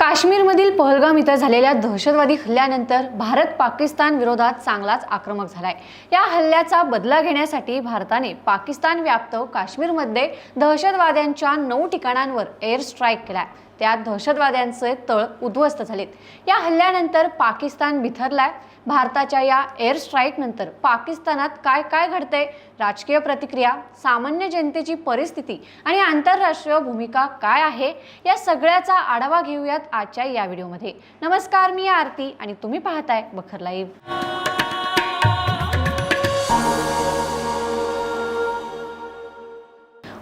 काश्मीरमधील पहलगाम इथं झालेल्या दहशतवादी हल्ल्यानंतर भारत पाकिस्तान विरोधात चांगलाच आक्रमक झालाय. या हल्ल्याचा बदला घेण्यासाठी भारताने पाकिस्तान व्याप्त काश्मीरमध्ये दहशतवाद्यांच्या नऊ ठिकाणांवर एअर स्ट्राईक केलाय. त्यात दहशतवाद्यांचे तळ उद्ध्वस्त झालेत. या हल्ल्यानंतर पाकिस्तान बिथरलाय. भारताच्या या एअर स्ट्राईक नंतर पाकिस्तानात काय काय घडते राजकीय प्रतिक्रिया सामान्य जनतेची परिस्थिती आणि आंतरराष्ट्रीय भूमिका काय आहे? या सगळ्याचा आढावा घेऊयात आजच्या या व्हिडिओमध्ये. नमस्कार मी आरती आणि तुम्ही पाहताय बखर लाईव्ह.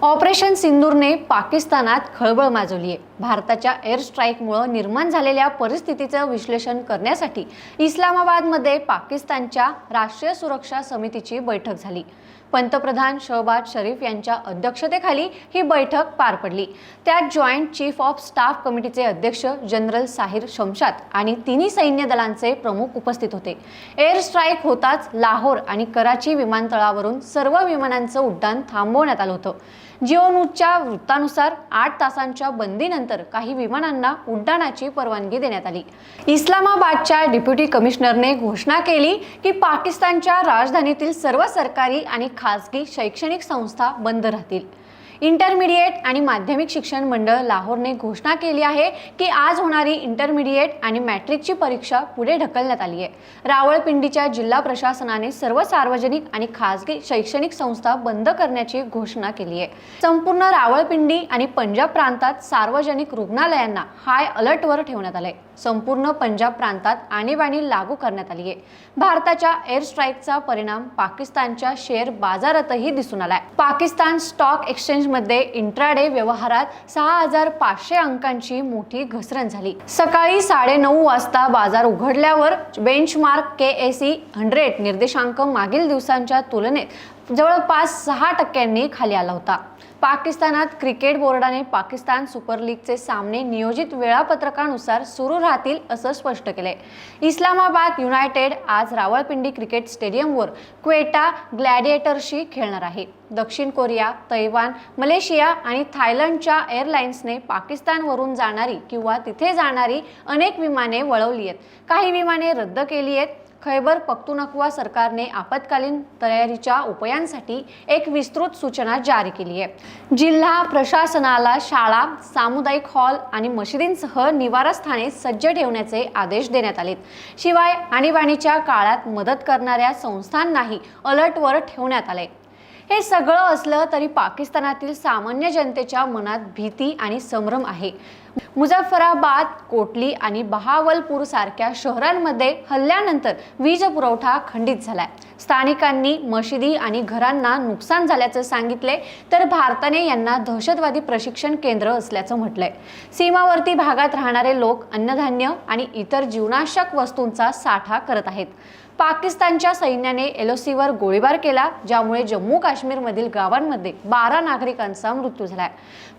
ऑपरेशन सिंदूरने पाकिस्तानात खळबळ माजवली आहे. भारताच्या एअर स्ट्राईकमुळं निर्माण झालेल्या परिस्थितीचं विश्लेषण करण्यासाठी इस्लामाबादमध्ये पाकिस्तानच्या राष्ट्रीय सुरक्षा समितीची बैठक झाली. पंतप्रधान शहबाज शरीफ यांच्या अध्यक्षतेखाली ही बैठक पार पडली. त्यात जॉईंट चीफ ऑफ स्टाफ कमिटीचे अध्यक्ष जनरल साहिर शमशाद आणि तिन्ही सैन्य दलांचे प्रमुख उपस्थित होते. एअर स्ट्राईक होताच लाहोर आणि कराची विमानतळावरून सर्व विमानांचं उड्डाण थांबवण्यात आलं होतं. जिओनूच्या वृत्तानुसार आठ तासांच्या बंदीनंतर काही विमानांना उड्डाणाची परवानगी देण्यात आली. इस्लामाबादच्या डेप्युटी कमिशनरने घोषणा केली की पाकिस्तानच्या राजधानीतील सर्व सरकारी आणि खासगी शैक्षणिक संस्था बंद राहतील. इंटरमिडिएट आणि माध्यमिक शिक्षण मंडळ लाहोरने घोषणा केली आहे की आज होणारी इंटरमिडिएट आणि मॅट्रिकची परीक्षा पुढे ढकलण्यात आली आहे. रावळपिंडीच्या जिल्हा प्रशासनाने सर्व सार्वजनिक आणि खासगी शैक्षणिक संस्था बंद करण्याची घोषणा केली आहे. संपूर्ण रावळपिंडी आणि पंजाब प्रांतात सार्वजनिक रुग्णालयांना हाय अलर्टवर ठेवण्यात आलंय. संपूर्ण पंजाब प्रांतात आणीबाणी लागू करण्यात आली आहे. भारताच्या एअर स्ट्राईकचा परिणाम पाकिस्तानच्या शेअर बाजारातही दिसून आलाय. पाकिस्तान स्टॉक एक्सचेंज एक्सचेंजमध्ये इंट्राडे व्यवहारात सहा हजार पाचशे अंकांची मोठी घसरण झाली. सकाळी साडेनऊ वाजता बाजार उघडल्यावर benchmark K A C hundred निर्देशांक मागील दिवसांच्या तुलनेत जवळपास सहा टक्क्यांनी खाली आला होता. पाकिस्तानात क्रिकेट बोर्डाने पाकिस्तान सुपर लीगचे सामने नियोजित वेळापत्रकानुसार सुरू राहतील असं स्पष्ट केलंय. इस्लामाबाद युनायटेड आज रावळपिंडी क्रिकेट स्टेडियमवर क्वेटा ग्लॅडिएटरशी खेळणार आहे. दक्षिण कोरिया तैवान मलेशिया आणि थायलंडच्या एअरलाइन्सने पाकिस्तानवरून जाणारी किंवा तिथे जाणारी अनेक विमाने वळवली आहेत. काही विमाने रद्द केली आहेत खैबर पख्तुनख्वा सरकारने आपत्कालीन तयारीच्या उपायांसाठी एक विस्तृत सूचना जारी केली आहे. जिल्हा प्रशासनाला शाळा सामुदायिक हॉल आणि मशिदींसह निवारस्थाने सज्ज ठेवण्याचे आदेश देण्यात आलेत. शिवाय आणीबाणीच्या काळात मदत करणाऱ्या संस्थांनाही अलर्टवर ठेवण्यात आले हे सगळं असलं तरी पाकिस्तानातील सामान्य जनतेच्या मनात भीती आणि संभ्रम आहे. मुझफ्फराबाद कोटली आणि बहावलपूर सारख्या शहरांमध्ये हल्ल्यानंतर वीज पुरवठा खंडित झालाय. स्थानिकांनी मशिदी आणि घरांना नुकसान झाल्याचं सांगितले तर भारताने यांना दहशतवादी प्रशिक्षण केंद्र असल्याचं म्हटलंय. सीमावर्ती भागात राहणारे लोक अन्नधान्य आणि इतर जीवनावश्यक वस्तूंचा साठा करत आहेत. पाकिस्तानच्या सैन्याने एलओसीवर गोळीबार केला ज्यामुळे जम्मू काश्मीरमधील गावांमध्ये बारा नागरिकांचा मृत्यू झालाय.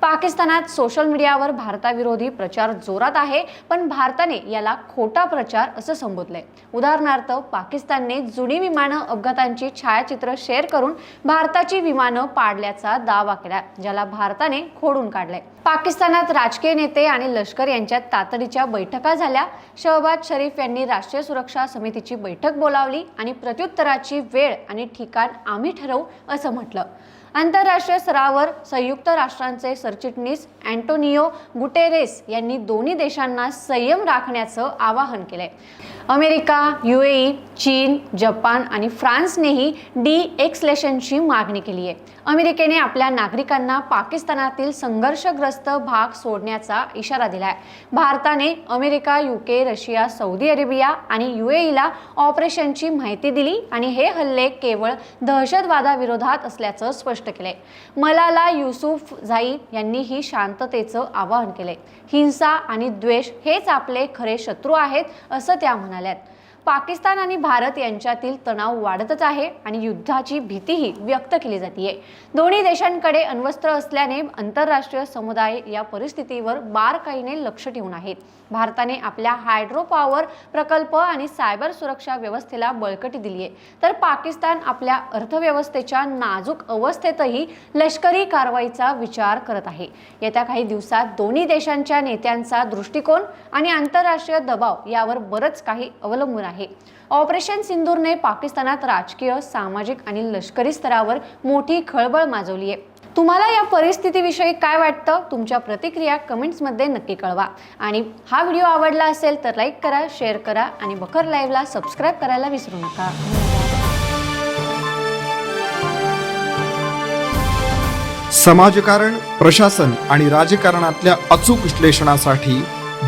पाकिस्तानात सोशल मीडियावर भारताविरोधी प्रचार जोरात आहे पण भारताने याला खोटा प्रचार असं संबोधलंय. उदाहरणार्थ पाकिस्तानने जुनी विमानं अपघातांची छायाचित्र शेअर करून भारताची विमानं पाडल्याचा दावा केला ज्याला भारताने खोडून काढलंय. पाकिस्तानात राजकीय नेते आणि लष्कर यांच्यात तातडीच्या बैठका झाल्या. शहबाज शरीफ यांनी राष्ट्रीय सुरक्षा समितीची बैठक बोलावली आणि प्रत्युत्तराची वेळ आणि ठिकाण आम्ही ठरवू असं म्हटलं. आंतरराष्ट्रीय स्तरावर संयुक्त राष्ट्रांचे सरचिटणीस अँटोनियो गुटेरेस यांनी दोन्ही देशांना संयम राखण्याचं आवाहन केलंय. अमेरिका युएई चीन जपान आणि फ्रान्सनेही डी एक्सलेशनची मागणी केली आहे. अमेरिकेने आपल्या नागरिकांना पाकिस्तानातील संघर्षग्रस्त भाग सोडण्याचा इशारा दिलाय. भारताने America UK Russia Saudi Arabia आणि युएईला ऑपरेशनची माहिती दिली आणि हे हल्ले केवळ दहशतवादाविरोधात असल्याचं स्पष्ट केले. मलाला युसुफ झाई यांनी ही शांततेचं आवाहन केले. हिंसा आणि द्वेष हेच आपले खरे शत्रू आहेत असं त्या म्हणाल्यात. पाकिस्तान आणि भारत यांच्यातील तणाव वाढतच आहे आणि युद्धाची भीतीही व्यक्त केली जाते दोन्ही देशांकडे अण्वस्त्र असल्याने आंतरराष्ट्रीय समुदाय या परिस्थितीवर बारकाईने लक्ष ठेवून आहेत. भारताने आपल्या हायड्रो पॉवर प्रकल्प आणि सायबर सुरक्षा व्यवस्थेला बळकटी दिली आहे तर पाकिस्तान आपल्या अर्थव्यवस्थेच्या नाजूक अवस्थेतही लष्करी कारवाईचा विचार करत आहे. येत्या काही दिवसात दोन्ही देशांच्या नेत्यांचा दृष्टिकोन आणि आंतरराष्ट्रीय दबाव यावर बरंच काही अवलंबून आहे. ऑपरेशन सिंदूरने पाकिस्तानात राजकीय सामाजिक आणि लष्करी स्तरावर मोठी खळबळ माजवली आहे. तुम्हाला या परिस्थितीविषयी काय वाटतं? तुमच्या प्रतिक्रिया कमेंट्समध्ये नक्की कळवा. आणि हा व्हिडिओ आवडला असेल तर लाईक करा शेअर करा आणि बखर लाईव्हला सबस्क्राईब करायला विसरू नका. समाजकारण प्रशासन आणि राजकारणातल्या अचूक विश्लेषणासाठी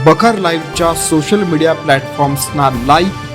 बखर लाईव्हच्या सोशल मीडिया प्लॅटफॉर्म्सना लाईक